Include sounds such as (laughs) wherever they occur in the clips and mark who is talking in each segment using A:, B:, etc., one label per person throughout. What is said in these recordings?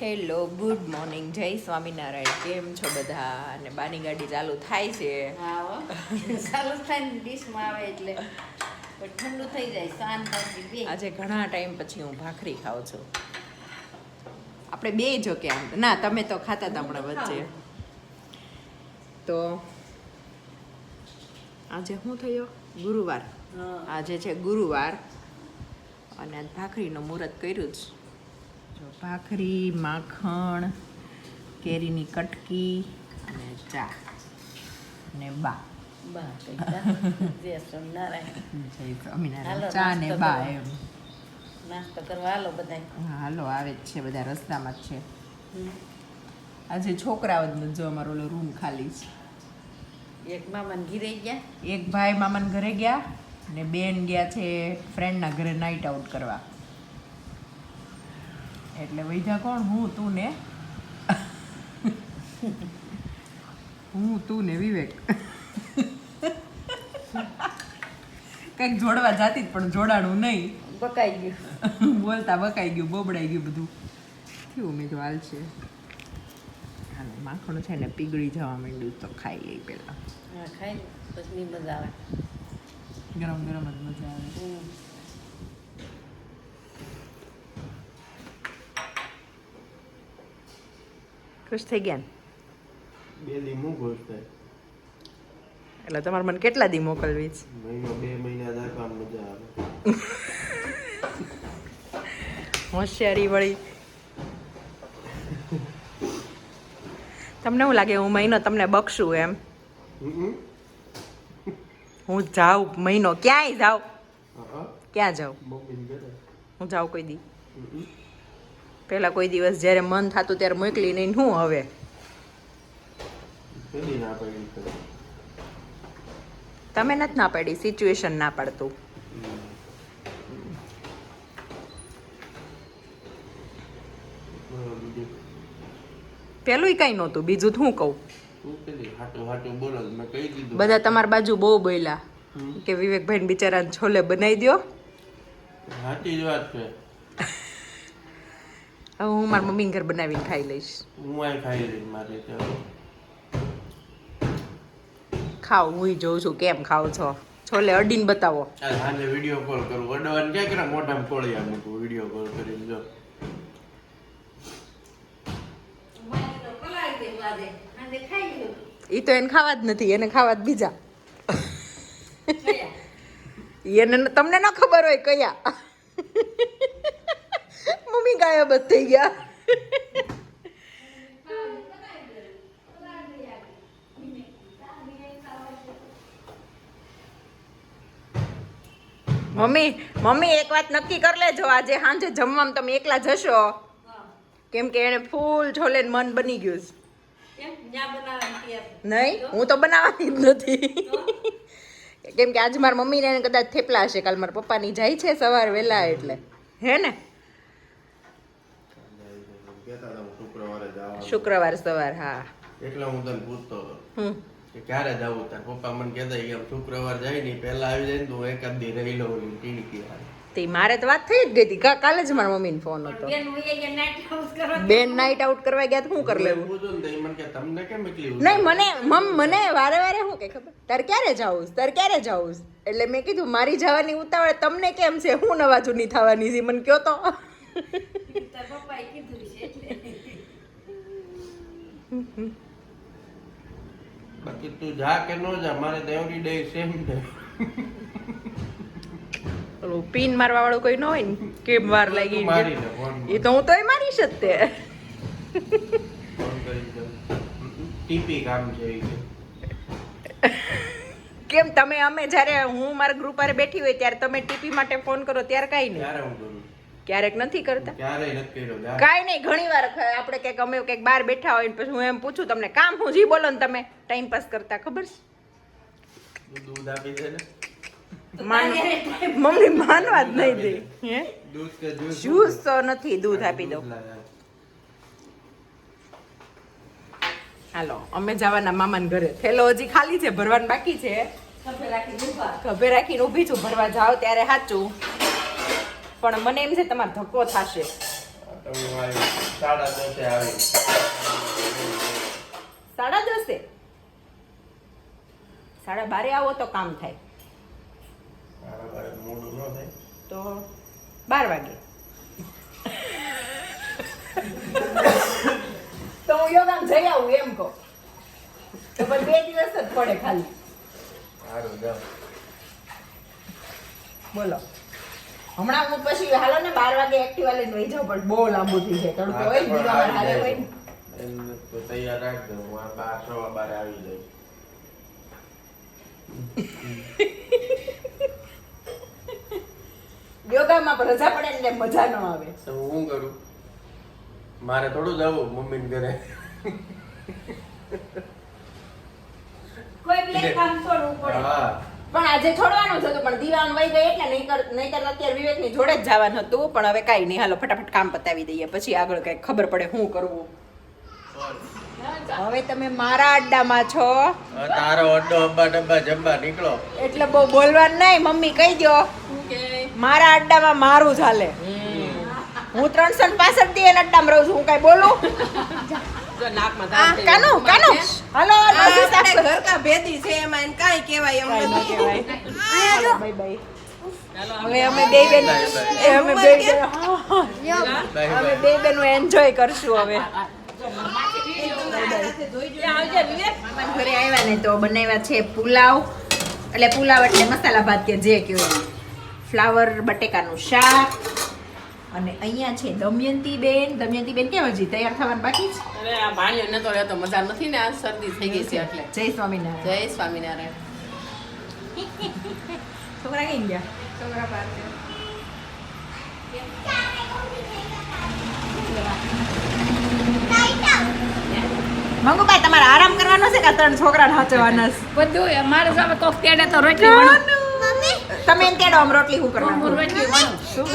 A: Hello good morning. જય સ્વામિનારાયણ. કેમ છો બધા? અને બાની ગાડી ચાલુ થાય છે.
B: હા ચાલુ થાય ને ડીશમાં આવે એટલે. ઠંડુ થઈ જાય શાંત
A: આજે ઘણા ટાઈમ પછી હું ભાખરી ખાઉં છું. આપણે બે જો કે આમ. ના તમે તો ખાતા હતા હમણાં વચ્ચે. તો આજે શું થયો? ગુરુવાર. આજે છે ગુરુવાર. અને ભાખરીનું મુહૂર્ત કર્યું જ. જો ભાખરી માખણ કેરીની કટકી અને ચા અને બા.
B: જય સ્વામિનારાયણ.
A: ચા ને બા એમ.
B: નાસ્તો કરવા હાલો બધા
A: હા હાલો આવે જ છે બધા રસ્તામાં જ છે. આજે છોકરાઓ જ જો અમારો ઓલો રૂમ ખાલી છે.
B: એક મામાને ઘીરે ગયા?
A: એક ભાઈ મામાના ઘરે ગયા ને બેન ગયા છે ફ્રેન્ડના ઘરે નાઇટ આઉટ કરવા. એટલે વૈધા કોણ? હું તું ને? હું તું ને વિવેક. કંઈક જોડવા જાતી જ પણ જોડાણું નહીં.
B: બકાઈ ગયું.
A: બોલતા બકાઈ ગયું બોબડાઈ ગયું બધું. થયું મેં જો હાલ છે? હાલો માખણ છે ને પીગળી જવા માંડ્યું તો ખાઈ લઈ પહેલાં.
B: હા ખાઈ પછી મજા આવે.
A: ગરમ ગરમ જ મજા આવે. ખુશ થઈ ગયા
C: બે દી હું ખુશ થાય
A: એટલે તમારે મને કેટલા દી મોકલવી છે?
C: મહિનો બે મહિના રાખવા મજા આવે.
A: હોશિયારી વળી. તમને એવું લાગે હું મહિનો તમને બક્ષું એમ? હું જાઉં મહિનો ક્યાંય જાઉં? ક્યાં જાઉં? હું જાઉં કોઈ દી. પહેલાં કોઈ દિવસ જ્યારે મન થતું ત્યારે મોકલી નહીં હું હવે? તમે નથી ના પાડી સિચ્યુએશન ના પાડતું. પેલું કાંઈ નહોતું બીજું શું કહું? બધા તમારી બાજુ બહુ બોલ્યા કે વિવેકભાઈ બિચારાને છોલે બનાવી દો
C: સાચી વાત છે.
A: હવે હું મારા મમ્મીને ઘર બનાવીને ખાઈ લઈશ.
C: હું આ ખાઈ લઈશ મારે
A: ખાવ હું જોઉં છું કેમ ખાવ છો? છોલે અડીને બતાવો.
C: આજે વીડિયો કોલ કરું. અડવાન ક્યાં કરે મોઢામાં તોળિયા મૂકું વીડિયો કોલ કરીને જો.
A: એ તો એને ખાવા જ નથી એને ખાવા જ બીજા. એને તમને ન ખબર હોય કયા. મમ્મી ગાયબ જ થઈ ગયા. મમ્મી મમ્મી એક વાત નક્કી કરી લેજો. આજે સાંજે જમવામાં તમે એકલા જશો. કેમ કે એને ફૂલ છોલે મન બની ગયું છે. નહીં હું તો બનાવવાની જ નથી. કેમ કે આજે મારા મમ્મીને એને કદાચ થેપલા હશે. કાલ મારા પપ્પાની જાય છે સવારે વહેલા એટલે. હે ને?
C: કહેતા હતા હું શુક્રવારે
A: શુક્રવાર સવાર હા.
C: એટલે હું તને પૂછતો હતો કે ક્યારે જવું તાર પપ્પા મને કહેતા કે શુક્રવાર જાય ને પહેલા આવી જાય ને તો એક દી રહી લઉં ટીણકી હારે.
A: તે મારે તો વાત થઈ જ ગઈ હતી. કા- કાલે જ મારા મમ્મીને ફોન હતો.
B: બેન
A: નાઇટ આઉટ કરવા ગયા તો શું કરી લેવું?
C: પૂછું ને તો ઈ મને કે તમને કેમ એકલી
A: નહીં મને મમ મને વારે વારે શું કે ખબર? તાર ક્યારે જાઉં તાર તારે ક્યારે જાઉં એટલે મેં કીધું મારી જવાની ઉતાવળ તમને કેમ છે? હું નવા જૂની થવાની છે? મને કયો તો
B: તાર પપ્પાએ કીધું છે એટલે.
C: બાકી તું જા કે ન જા મારે તો ડે સેમ ડે
A: ઓલું પિન મારવા વાળું કોઈ ન હોય ને કેમ વાર લાગી
C: મારી
A: એ તો હું તોય મારીશ જ તે.
C: ટીપી કામ છે
A: કેમ તમે અમે જ્યારે હું મારા ગ્રુપ પર બેઠી હોય ત્યારે તમે ટીપી માટે ફોન કરો ત્યારે કાંઈ નહીં.
C: ત્યારે હું કરું.
A: ક્યારેક નથી કરતા.
C: ક્યારેય નથી કર્યો જા.
A: કાંઈ નહીં ઘણી વાર આપણે કંઈક અમે ક્યાંક બહાર બેઠા હોય પછી હું એમ પૂછું તમને કામ હું જી બોલો ને તમે. ટાઈમ પાસ કરતા ખબર છે?
C: દૂધ આપી દે ને.
A: મમ્મી માનવા જ નહીં દે હે?
C: જ્યુસ?
A: તો નથી દૂધ આપી દો હાલો અમે જવાના મામાના ઘરે. થેલો હજી ખાલી છે ભરવાનું બાકી છે.
B: ખભે રાખીને
A: ખભે રાખીને ઊભી છું ભરવા જાવ ત્યારે સાચું. પણ મને એમ છે તમારે ધક્કો થશે.
C: સાડા દસે?
A: સાડા બારે આવો તો કામ થાય. તો બાર વાગે. તો હું યોગામાં જઈ આવું એમ કહો. તો પણ બે દિવસ જ પડે ખાલી. બોલો. હમણાં હું પછી હાલો ને બાર વાગે એક્ટિવા લઈને વહી જાઉં પણ બહુ લાંબુ થઈ જાય. તડકો હોય ને દીવામાં હાલે હોય
C: એમને તો તૈયાર રાખજો હું આ બાર સવા બાર આવી જઈશ.
A: યોગામાં પણ રજા પડે ને એટલે મજા ન આવે.
C: તો હું શું કરું? મારે થોડું જવું મમ્મીને ઘરે.
A: કોઈ બ્લેક કામ કરવું પડે.
C: હા.
A: પણ આજે છોડવાનું જ હતું પણ દીવાન વહી ગઈ એટલે નહીંતર નહીંતર અત્યારે વિવેકની જોડે જ જવાનું હતું પણ હવે કાંઈ નહીં. હાલો ફટાફટ કામ પતાવી દઈએ. પછી આગળ કંઈક ખબર પડે શું કરવું. હવે તમે મારા અડ્ડામાં છો.
C: તારો અડ્ડો અબ્બા ડબ્બા જબ્બા નીકળો.
A: એટલે બહુ બોલવાનું નહીં. મમ્મી કહી દો મારા અડ્ડામાં મારું ચાલે હું ત્રણસો ને પાસઠ દી એના અડ્ડામાં રહું છું. હું કઈ બોલું? (laughs) કાનું કાનું? હાલો નસી સાફ કર.
D: ઘર કા ભેદી છે એમાં એને કાંઈ કહેવાય એમ નથી.
A: કહેવાય. Bye bye. હવે અમે બે બેન
C: બાય બાય.
A: એ અમે બે બેન અમે બે બેનો એન્જોય કરશું હવે. ઘરે આવ્યા ને તો બનાવ્યા છે પુલાવ. એટલે પુલાવ એટલે મસાલા ભાત કે જે કહેવાય. ફ્લાવર બટેકાનું શાક. અને અહીંયા છે દમયંતી બેન. દમયંતી બેન કેમ હજી તૈયાર થવાનું બાકી છે?
D: અરે આ ભાણિયો તો રહેતો મજા નથી ને આ શરદી થઈ ગઈ છે એટલે.
A: જય સ્વામિનારાયણ.
D: જય સ્વામિનારાયણ. (laughs)
A: છોકરા કઈ ગયા?
D: છોકરા બહાર
A: મંગુભાઈ તમારે આરામ કરવાનો છે કે ત્રણ છોકરાને સાચવવાના છે?
E: બધું મારે સામે કોક તેડે તો રોટલી
A: તમે તેડો આમ રોટલી હું કરવાનું
E: રોટલી.
A: શું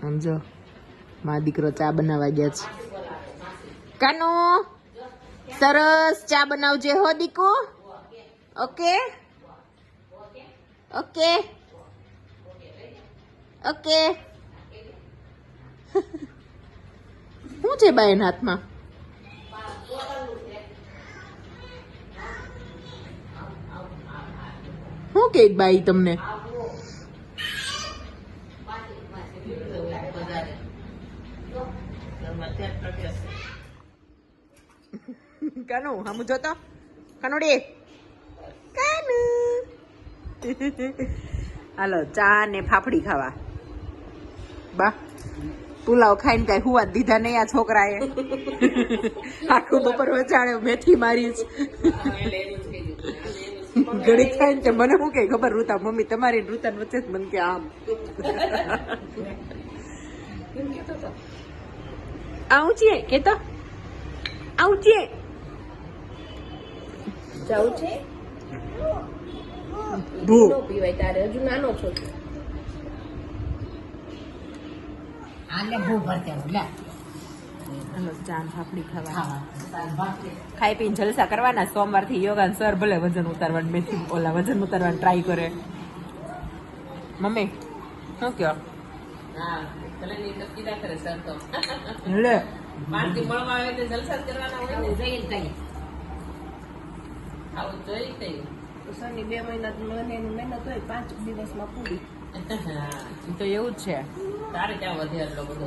A: સમજો મા દીકરો ચા બનાવવા ગયા છે. કાનો સરસ ચા બનાવજે હો દીકો. ઓકે? ઓકે ઓકે શું છે બાયન હાથમાં શું કે બાઈ તમને કાનો હમ જોતો કાનુડી કાનુ હાલો, ચા ને ફાફડી ખાવા. બા, પુલાવ ખાઈને કઈ હુવા દીધા નહીં આ છોકરાએ. આખું બપોર વચાડે, મેથી મારી ઘડી ખાઈને તે મને શું કે ખબર રૂતા મમ્મી તમારી રૂતા વચ્ચે જ મને કે આમ. આવું છે, કેતો? આવું છે.
D: જવું છે?
A: ભૂ.
D: નો પીવાય તારે. હજુ નાનો છો
A: ચા ને ફાફડી ખાવા. ખાઈ પીને જલસા કરવાના. સોમવારથી યોગા સર ભલે વજન ઉતારવાનું મેથી ઓલા વજન ઉતારવાનું ટ્રાય કરે. મમ્મી શું કયો? લે.
D: મળવા આવે જલસા કરવાના હોય ને. જઈ કઈ આવું જોઈ
E: શનિ બે મહિના મહિનાની મહેનત હોય પાંચ દિવસમાં પૂરી. (laughs)
A: તો એવું જ છે.
D: તારે ક્યાં વધે એટલો બધો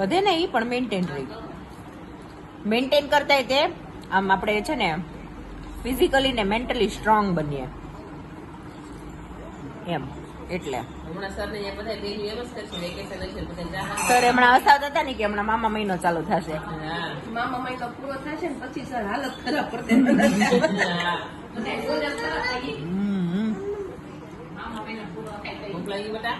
A: વધે ને એ પણ મેન્ટેન રહી. મેન્ટેન કરતા તે આમ આપણે છે ને ફિઝિકલી ને મેન્ટલી સ્ટ્રોંગ બનીએ. એમ. એટલે.
D: હમણાં સર
A: હમણાં હસાવતા હતા ને કે હમણાં મામા મહિનો ચાલુ થશે.
E: મામા મહિનો પૂરો થશે ને પછી સર હાલત ખરાબ પડતે
D: હા.
A: હમ.
D: ભૂખ લાગી બેટા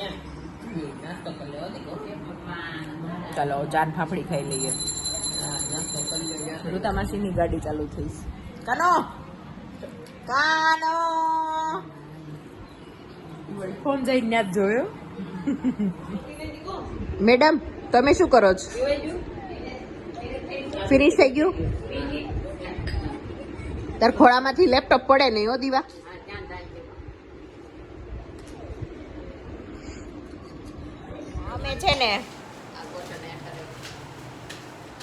D: એમ. નાસ્તો કરી લેવો દીકરો
A: ચાલો ચાર ફાફડી ખાઈ લઈએ.
D: કરી
A: માસીની ગાડી ચાલુ થઈ કાનો? કાનો? ફોન જઈને ત્યાં જ જોયો. મેડમ તમે શું કરો છો? ફિનિશ થઈ ગયું? તાર ખોળામાંથી લેપટોપ પડે નહીં હો દીવા. અમે છે ને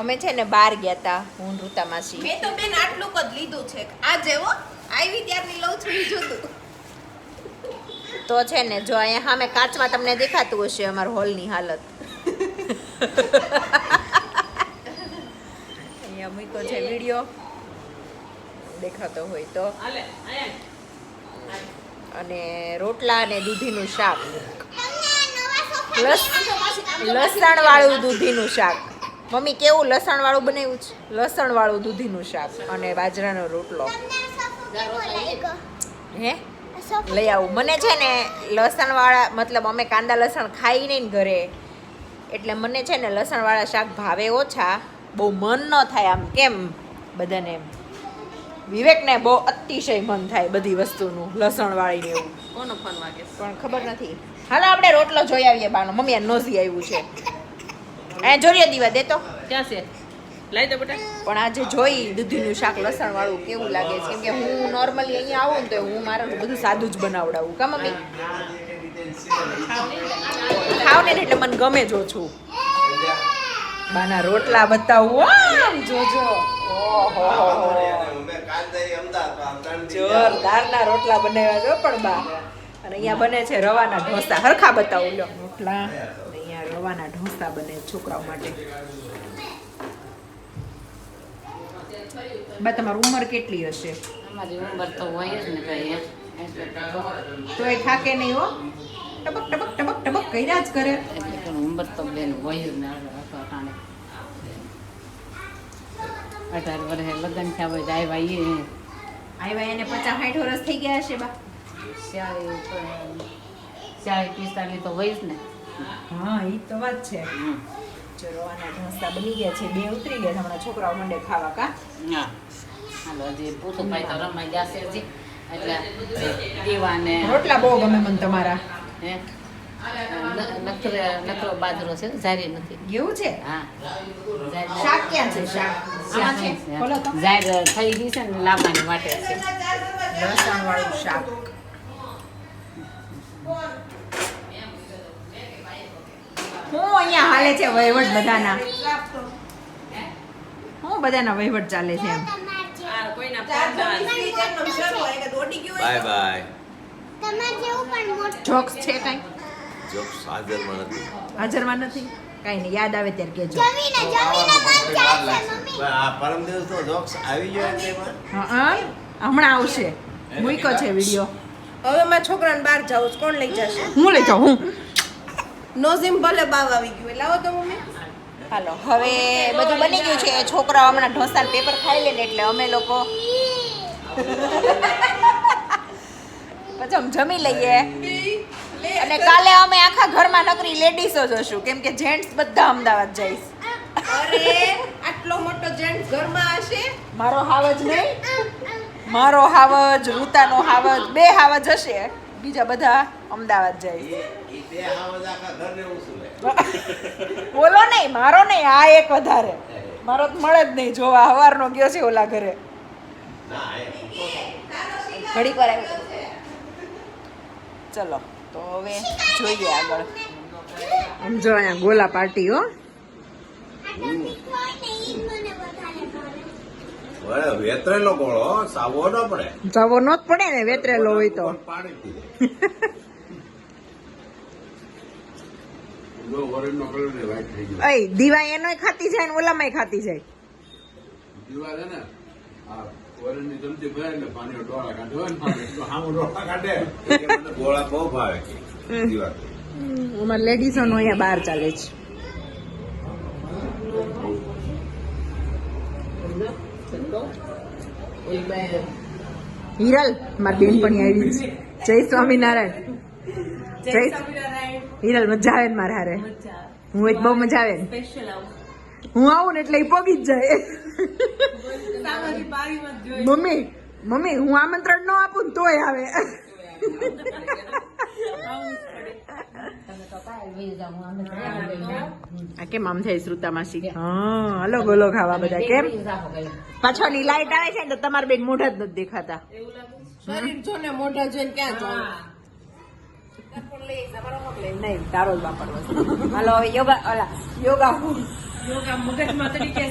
A: અમે છે ને બહાર ગયા હતા હું ઋતા માસી.
E: મેં તો બેન આટલું જ લીધું છે. આ જેવો આવી ત્યારની લઉં છું જુદું
A: તો છે ને જો અહીંયા સામે કાચમાં તમને દેખાતું હશે અમારા હોલની હાલત. અહીંયા મૂક્યો છે વીડિયો. દેખાતો હોય તો. અને રોટલા અને દૂધીનું શાક. લસણ વાળું દૂધીનું શાક. મમ્મી કેવું લસણ વાળું બનાવ્યું છે? લસણ વાળું દૂધીનું શાક અને બાજરાનો રોટલો. હે? લઈ આવું. મને છે ને લસણવાળા મતલબ અમે કાંદા લસણ ખાઈ નહીં ને ઘરે એટલે મને છે ને લસણવાળા શાક ભાવે ઓછા. બહુ મન ન થાય આમ કેમ બધાને એમ? વિવેકને બહુ અતિશય મન થાય બધી વસ્તુનું લસણવાળીને એવું.
D: કોનો ફોન વાગે?
A: પણ ખબર નથી. હાલો આપણે રોટલો જોઈ આવીએ બાનો. મમ્મી આ નોઝી આવ્યું છે. એ જોઈએ દીવા દેતો
D: ક્યાં છે? લઈ દે બેટા.
A: પણ આજે જોઈ દૂધીનું શાક લસણ વાળું કેવું લાગે છે? કેમ કે હું નોર્મલી અહીંયા આવું તો હું મારું બધું સાદું જ બનાવડાવું. કા મમ્મી? ખાવ ને એટલે મને ગમે જો છું. બાના રોટલા બતાવું. આમ જોજો. જોરદારના રોટલા બનાવ્યા છો પણ બા. અને અહીંયા બને છે રવાના ઢોસા. હરખા બતાવું લો રોટલા. અહીંયા રવાના ઢોસા બને છોકરાઓ માટે. બા તમારી ઉંમર કેટલી હશે?
B: અમારી ઉંમર તો હોય જ ને ભાઈ
A: તો એ થાકે નહીં હો. ટબક ટબક ટબક ટબક કર્યા જ કરે.
B: એટલે ઉંમર તો બેન હોય જ ને અઢાર વર્ષે લગ્ન થયા હોય આવ્યા ભાઈ
A: આવ્યા એને પચાસ સાઠ વર્ષ થઈ ગયા હશે બા.
B: ચાલીસ પિસ્તાલીસ તો હોય જ ને.
A: હા એ તો વાત છે. જો રવાના ઢોસા બની ગયા છે. બે ઉતરી ગયા છે. હમણાં છોકરાઓ મંડે ખાવા કા?
B: હા. હાલો હજી પૂછું ભાઈ તો રમાઈ જશે હજી. એટલે દીવાને
A: રોટલા બહુ ગમે મને તમારા.
B: હે? નકરો નકરો બાજરો છે જારી નથી.
A: એવું છે?
B: હા.
A: શાક ક્યાં છે શાક? આમાં છે? બોલો તો.
B: જાહેર થઈ ગઈ છે ને લાવવાની માટે છે.
A: લસણ વાળું શાક. હું અહીંયા હાલે છે વહીવટ બધાના? હું બધાના વહીવટ ચાલે છે એમ.
C: Bye bye.
A: જોક્સ છે કઈ?
C: જોક્સ હાજરમાં નથી.
A: હાજરમાં નથી? કઈ નહીં યાદ આવે ત્યારે કેજો
F: જમીને જમીને બંધ જાય છે મમ્મી.
C: આ પરમ દિવસ તો જોક્સ આવી ગયો એમાં
A: હા હમણાં આવશે. મૂક્યો છે વીડિયો.
E: હવે મારા છોકરાને બહાર જાઉં છું. કોણ લઈ જશે?
A: હું લઈ જાઉં હું.
E: નોઝીમ ભલે બાવ આવી ગયું. લાવો તો મમ્મી.
A: હાલો હવે બધું બની ગયું છે. છોકરાઓ હમણાં ઢોસા પેપર ખાઈ લે એટલે અમે લોકો પછી અમે જમી લઈએ. અને કાલે અમે આખા ઘરમાં નકરી લેડીઝો જોશું કેમ કે જેન્ટ્સ બધા અમદાવાદ જઈશ.
E: અરે આટલો મોટો જેન્ટ્સ ઘરમાં હશે?
A: મારો હાવજ નહીં. મારો હાવજ રૂતાનો હાવજ બે હાવજ હશે. બીજા બધા અમદાવાદ જઈશ. (laughs) બોલો નહીં મારો નહીં આ એક વધારે. મારો તો મળે જ નહીં જોવા હવારનો ગયો છે ઓલા ઘરે. ઘડી આવ્યો ચલો તો હવે જોઈએ આગળ. સમજો અહીંયા ગોલા પાર્ટી હો.
C: વેતરેલો ગોળો સાવો ન પડે.
A: સાવો નો જ પડે ને વેતરેલો હોય તો.
C: પાણી (laughs)
A: અય દીવા એનોય ખાતી જાય ને ઓલામાંય ખાતી જાય.
G: દીવા છે ને આ ઓરેન્જની ચમચી ભરાય એટલે પાણીનો ડોળા કાઢે હોય ને પાણી. તો ડોળા કાઢે. (laughs)
C: ગોળા બહુ ભાવે દીવા
A: અમારે લેડીઝોનો અહીંયા બહાર ચાલે છે. હિરલ મારી બેન પણ આવી. છે જય સ્વામિનારાયણ. જય હિરલ મજા આવે ને મારા હારે? હું એક બહુ મજા આવે હું આવું ને એટલે એ પોગી જ જાય. મમ્મી મમ્મી હું આમંત્રણ ન આપું ને તોય આવે. આ કેમ આમ થાય શ્રુતા માસી? હા. અલગ અલગ ખાવા બધા કેમ? પાછળની લાઈટ આવે છે ને તો તમારા બેન મોઢા જ નથી દેખાતા.
D: શરીર જો ને મોઢા જોઈને ક્યાં જો
A: નહીં તારો જ વાપરવો હાલો હવે યોગા ઓલા યોગા
D: યોગા મગજમાં તરીકે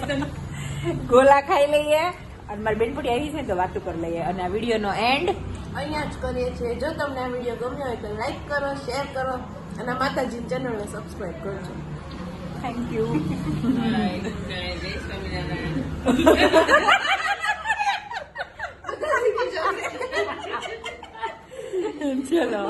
A: ગોલા ખાઈ લઈએ અને મારી બેનપુડી આવી છે તો વાતું કરી લઈએ અને આ વિડીયોનો એન્ડ
E: અહીંયા જ કરીએ છીએ જો તમને આ વીડિયો ગમ્યો હોય તો લાઈક કરો શેર કરો અને માતાજી ચેનલને સબસ્ક્રાઇબ કરજો
A: થેન્ક યુ
D: જય સ્વામિનારાયણ
A: ચલો